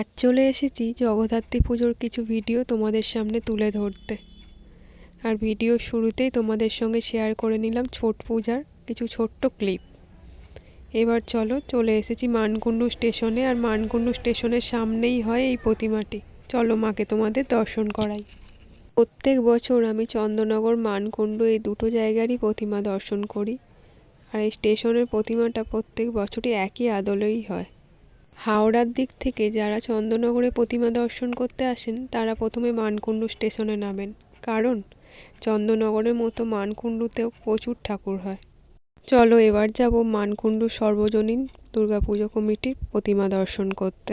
আজ চলে এসেছি জগদ্ধাত্রী পুজোর কিছু ভিডিও তোমাদের সামনে তুলে ধরতে। আর ভিডিও শুরুতেই তোমাদের সঙ্গে শেয়ার করে নিলাম ছোট পূজার কিছু ছোট্ট ক্লিপ এবার চলো, চলে এসেছি মানকুণ্ডু স্টেশনে, আর মানকুণ্ডু স্টেশনের সামনেই হয় এই প্রতিমাটি। চলো মাকে তোমাদের দর্শন করাই। প্রত্যেক বছর আমি চন্দ্রনগর মানকুণ্ডু এই দুটো জায়গারই প্রতিমা দর্শন করি। আর এই স্টেশনের প্রতিমাটা প্রত্যেক বছরই একই আদলেই হয়। হাওড়ার দিক থেকে যারা চন্দননগরে প্রতিমা দর্শন করতে আসেন, তারা প্রথমে মানকুণ্ডু স্টেশনে নামেন। কারণ, চন্দননগরের মতো মানকুণ্ডুতেও প্রচুর ঠাকুর হয়। চলো এবার যাব মানকুণ্ডু সর্বজনীন দুর্গাপুজো কমিটির প্রতিমা দর্শন করতে।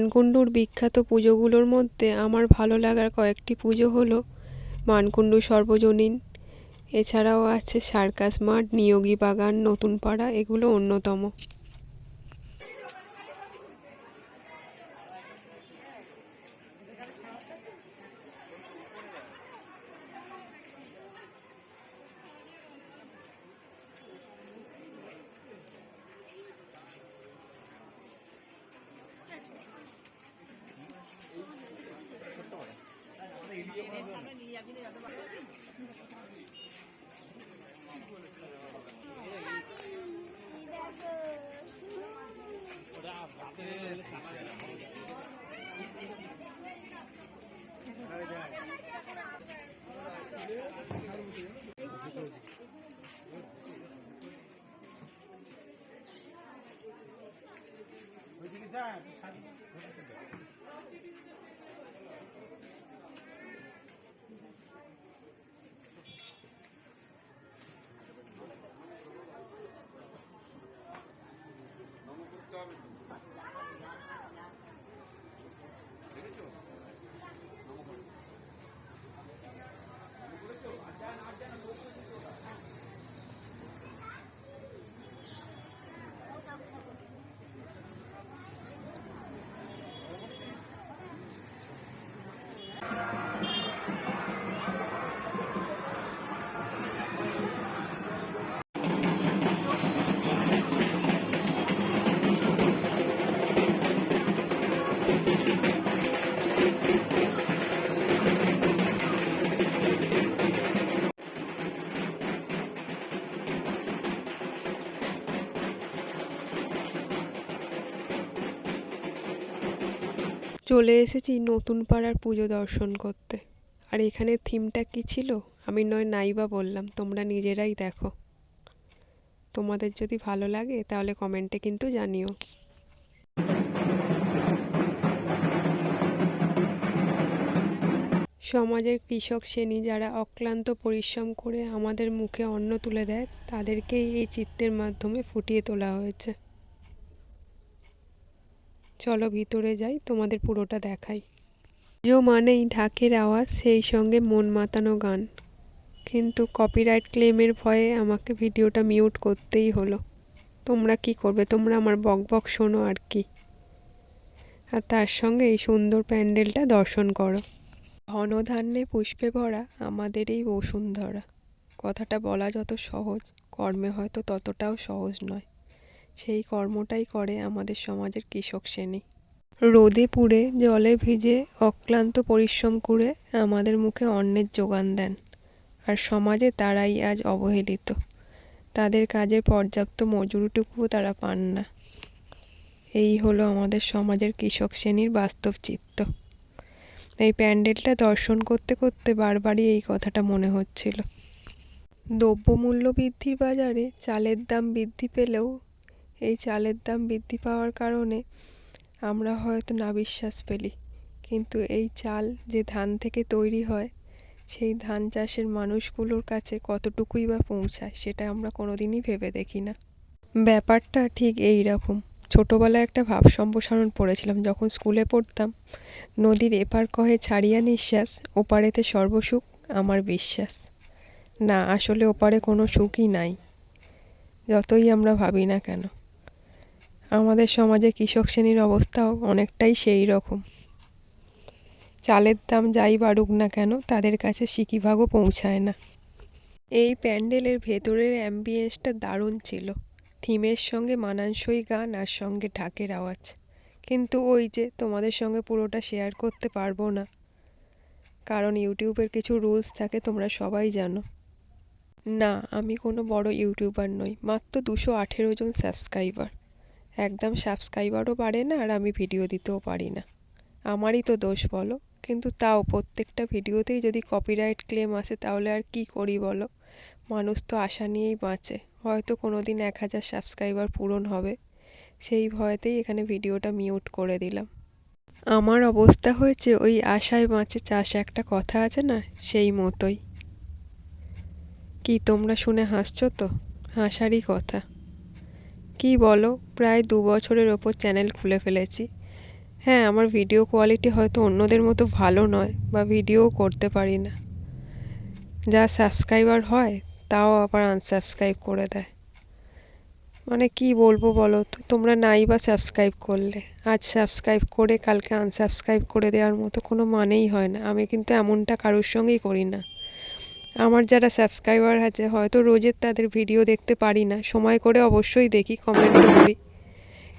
মানকুণ্ডুর বিখ্যাত পুজোগুলোর মধ্যে আমার ভালো লাগার কয়েকটি পুজো হলো মানকুণ্ডু সর্বজনীন। এছাড়াও আছে সার্কাস মাঠ, নিয়োগী বাগান নতুন পাড়া এগুলো অন্যতম। আপনি যাতে পারেন চলে এসেছি নতুন পাড়ার পুজো দর্শন করতে। আর এখানে থিমটা কি ছিল? আমি নয়, নাইবা বললাম, তোমরা নিজেরাই দেখো। তোমাদের যদি ভালো লাগে, তাহলে কমেন্টে কিন্তু জানিও। সমাজের কৃষক শ্রেণি যারা অক্লান্ত পরিশ্রম করে আমাদের মুখে অন্ন তুলে দেয়, তাদেরকেই এই চিত্রের মাধ্যমে ফুটিয়ে তোলা হয়েছে। চলো ভিতরে যাই, তোমাদের পুরোটা দেখাই। পুজো মানেই ঢাকের আওয়াজ, সেই সঙ্গে মন মাতানো গান। কিন্তু কপিরাইট ক্লেমের ভয়ে আমাকে ভিডিওটা মিউট করতেই হলো। তোমরা কি করবে? তোমরা আমার বক বক শোনো আর কি। আর তার সঙ্গে এই সুন্দর প্যান্ডেলটা দর্শন করো। ঘনধান্যে পুষ্পে ভরা আমাদের এই বসুন্ধরা। কথাটা বলা যত সহজ, কর্মে হয়তো ততটাও সহজ নয়। সেই কর্মটাই করে আমাদের সমাজের কৃষক শ্রেণি। রোদে পুড়ে, জলে ভিজে, অক্লান্ত পরিশ্রম করে আমাদের মুখে অন্নের যোগান দেন। আর সমাজে তারাই আজ অবহেলিত। তাদের কাজের পর্যাপ্ত মজুরিটুকুও তারা পান না। এই হলো আমাদের সমাজের কৃষক শ্রেণির বাস্তব চিত্র এই প্যান্ডেলটা দর্শন করতে করতে বারবারই এই কথাটা মনে হচ্ছিল। দ্রব্যমূল্য বৃদ্ধির বাজারে চালের দাম বৃদ্ধি পেলেও এই চালের দাম বৃদ্ধি পাওয়ার কারণে আমরা হয়তো না বিশ্বাস পেলি কিন্তু এই চাল যে ধান থেকে তৈরি হয়, সেই ধান চাষের মানুষগুলোর কাছে কতটুকুই বা পৌঁছায় সেটা আমরা কোনোদিনই ভেবে দেখি না। ব্যাপারটা ঠিক এই রকম। ছোটোবেলায় একটা ভাব সম্প্রসারণ পড়েছিলাম, যখন স্কুলে পড়তাম। নদীর এপার কহে ছাড়িয়া নিঃশ্বাস, ওপারেতে সর্বসুখ, আমার বিশ্বাস। না, আসলে ওপারে কোনো সুখই নাই। যতই আমরা ভাবি না কেন। আমাদের সমাজে কৃষক শ্রেণির অবস্থাও অনেকটাই সেই রকম। চালের দাম যাই বাড়ুক না কেন, তাদের কাছে সিকিভাগও পৌঁছায় না। এই প্যান্ডেলের ভেতরের অ্যাম্বিয়েন্সটা দারুণ ছিল। থিমের সঙ্গে মানানসই গান আর সঙ্গে ঢাকের আওয়াজ। কিন্তু ওই যে তোমাদের সঙ্গে পুরোটা শেয়ার করতে পারব না। কারণ ইউটিউবের কিছু রুলস থাকে, তোমরা সবাই জানো। না, আমি কোনো বড় ইউটিউবার নই, মাত্র দুশো আঠেরো জন সাবস্ক্রাইবার। একদম সাবস্ক্রাইবারও বাড়ে না আর আমি ভিডিও দিতেও পারি না। আমারই তো দোষ বলো, কিন্তু তাও প্রত্যেকটা ভিডিওতেই যদি কপিরাইট ক্লেম আসে তাহলে আর কি করি বলো? মানুষ তো আশা নিয়েই বাঁচে, হয়তো কোনো দিন এক হাজার সাবস্ক্রাইবার পূরণ হবে। সেই ভয়তেই এখানে ভিডিওটা মিউট করে দিলাম। আমার অবস্থা হয়েছে ওই আশায় বাঁচে চাষ একটা কথা আছে না, সেই মতোই। কি তোমরা শুনে হাসছো তো? হাসারই কথা। কি বলো? প্রায় দু বছরের ওপর চ্যানেল খুলে ফেলেছি। হ্যাঁ আমার ভিডিও কোয়ালিটি হয়তো অন্যদের মতো ভালো নয় বা ভিডিও করতে পারি না। যা সাবস্ক্রাইবার হয়, তাও আবার আনসাবস্ক্রাইব করে দেয়। মানে কি বলব বলো তো? তোমরা নাই বা সাবস্ক্রাইব করলে। আজ সাবস্ক্রাইব করে কালকে আনসাবস্ক্রাইব করে দেওয়ার মতো কোনো মানেই হয় না। আমি কিন্তু এমনটা কারোর সঙ্গেই করি না। আমার যারা সাবস্ক্রাইবার আছে, হয়তো রোজের তাদের ভিডিও দেখতে পারি না। সময় করে অবশ্যই দেখি কমেন্ট করি।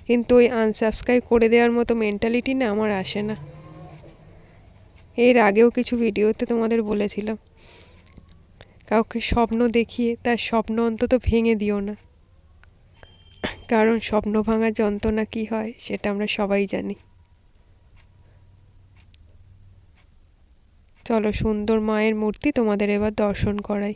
কিন্তু ওই আনসাবস্ক্রাইব করে দেওয়ার মতো মেন্টালিটি না আমার আসে না। এর আগেও কিছু ভিডিওতে তোমাদের বলেছিলাম, কাউকে স্বপ্ন দেখিয়ে তার স্বপ্ন অন্তত ভেঙে দিও না। কারণ স্বপ্ন ভাঙার যন্ত্রণা কী হয়, সেটা আমরা সবাই জানি। চলো সুন্দর মায়ের মূর্তি তোমাদের এবার দর্শন করাই।